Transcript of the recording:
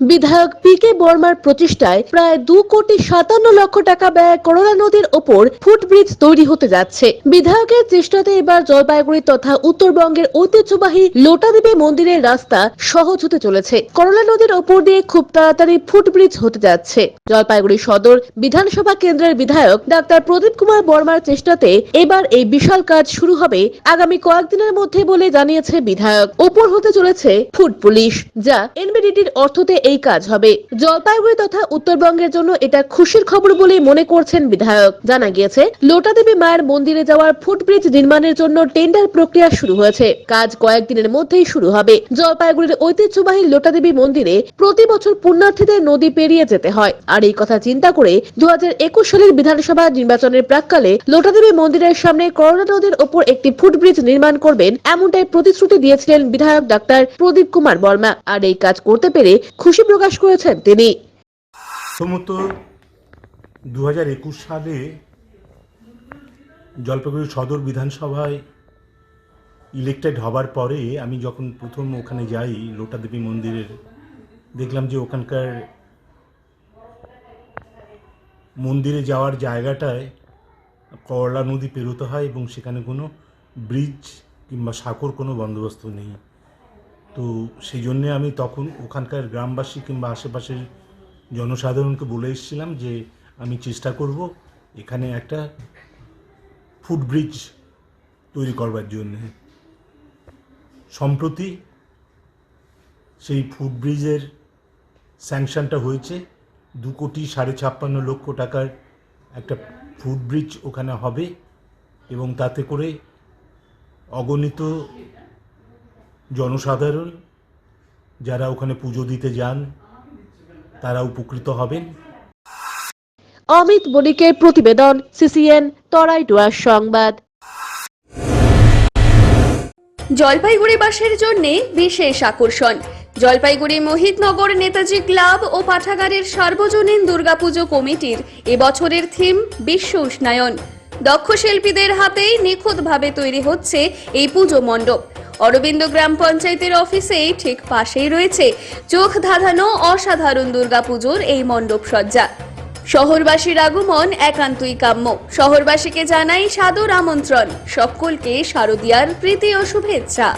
বিধায়ক P K বর্মার প্রচেষ্টায় প্রায় দু কোটি সাতান্ন লক্ষ টাকা ব্যয় করোনা নদীর ওপর ফুটব্রিজ তৈরি হতে যাচ্ছে। বিধায়কের চেষ্টাতে এবার জলপাইগুড়ি তথা উত্তরবঙ্গের ঐতিহ্যবাহী লোটাদেবী মন্দিরের রাস্তা সহজ হতে চলেছে। করলা নদীর ওপর দিয়ে খুব তাড়াতাড়ি ফুটব্রিজ হতে যাচ্ছে। জলপাইগুড়ি সদর বিধানসভা কেন্দ্রের বিধায়ক ডাক্তার প্রদীপ কুমার বর্মার চেষ্টাতে এবার এই বিশাল কাজ শুরু হবে আগামী কয়েকদিনের মধ্যে বলে জানিয়েছে বিধায়ক। ওপর হতে চলেছে ফুড পুলিশ, যা এনবিডিটির অর্থতে এই কাজ হবে। জলপাইগুড়ি তথা উত্তরবঙ্গের জন্য এটা খুশির খবর বলে মনে করছেন বিধায়ক। জানা গিয়েছে, লোটাদেবী মায়ের মন্দিরে যাওয়ার ফুটব্রিজ নির্মাণের জন্য টেন্ডার প্রক্রিয়া শুরু হয়েছে। কাজ কয়েকদিনের মধ্যেই শুরু হবে। জলপাইগুড়ির ঐতিহ্যবাহী লোটাদেবী মন্দিরে প্রতি বছর পুণ্যার্থীদের নদী পেরিয়ে যেতে হয়। আর এই কথা চিন্তা করে দু হাজার একুশ সালের বিধানসভা নির্বাচনের প্রাককালে লোটাদেবী মন্দিরের সামনে করোনা নদীর ওপর একটি ফুটব্রিজ নির্মাণ করবেন এমনটাই প্রতিশ্রুতি দিয়েছিলেন বিধায়ক ডাক্তার প্রদীপ কুমার বর্মা। আর এই কাজ করতে পেরে খুশি প্রকাশ করেছেন তিনি। প্রথমত দু হাজার একুশ সালে জলপাইগুড়ি সদর বিধানসভায় ইলেক্টেড হবার পরে আমি যখন প্রথম ওখানে যাই, লোটাদেবী মন্দিরের, দেখলাম যে ওখানকার মন্দিরে যাওয়ার জায়গাটায় করলা নদী পেরোতে হয় এবং সেখানে কোনো ব্রিজ কিংবা সাঁকোর কোনো বন্দোবস্ত নেই। তো সেই জন্যে আমি তখন ওখানকার গ্রামবাসী কিংবা আশেপাশের জনসাধারণকে বলে এসেছিলাম যে আমি চেষ্টা করব এখানে একটা ফুটব্রিজ তৈরি করবার জন্য। সম্প্রতি সেই ফুটব্রিজের স্যাংশনটা হয়েছে। দু কোটি সাড়ে ছাপ্পান্ন লক্ষ টাকার একটা ফুটব্রিজ ওখানে হবে এবং তাতে করে অগণিত জনসাধারণ যারা ওখানে পুজো দিতে যান তারা উপকৃত হবেন। অমিত বণিকের প্রতিবেদন সিসিএন তরাইটুয়ার সংবাদ। জলপাইগুড়িবাসীর জন্য বিশেষ আকর্ষণ। জলপাইগুড়ি মোহিতনগর নেতাজি ক্লাব ও পাঠাগারের সার্বজনীন দুর্গাপুজো কমিটির এবছরের থিম বিশ্ব উষ্ণায়ন। দক্ষ শিল্পীদের হাতেই নিখুঁতভাবে তৈরি হচ্ছে এই পুজো মণ্ডপ। অরবিন্দ গ্রাম পঞ্চায়েতের অফিসে ঠিক পাশেই রয়েছে চোখ ধাঁধানো অসাধারণ দুর্গাপুজোর এই মণ্ডপ সজ্জা। শহরবাসীর আগমন একান্তই কাম্য। শহরবাসীকে জানাই সাদর আমন্ত্রণ। সকলকে শারদিয়ার প্রীতি ও শুভেচ্ছা।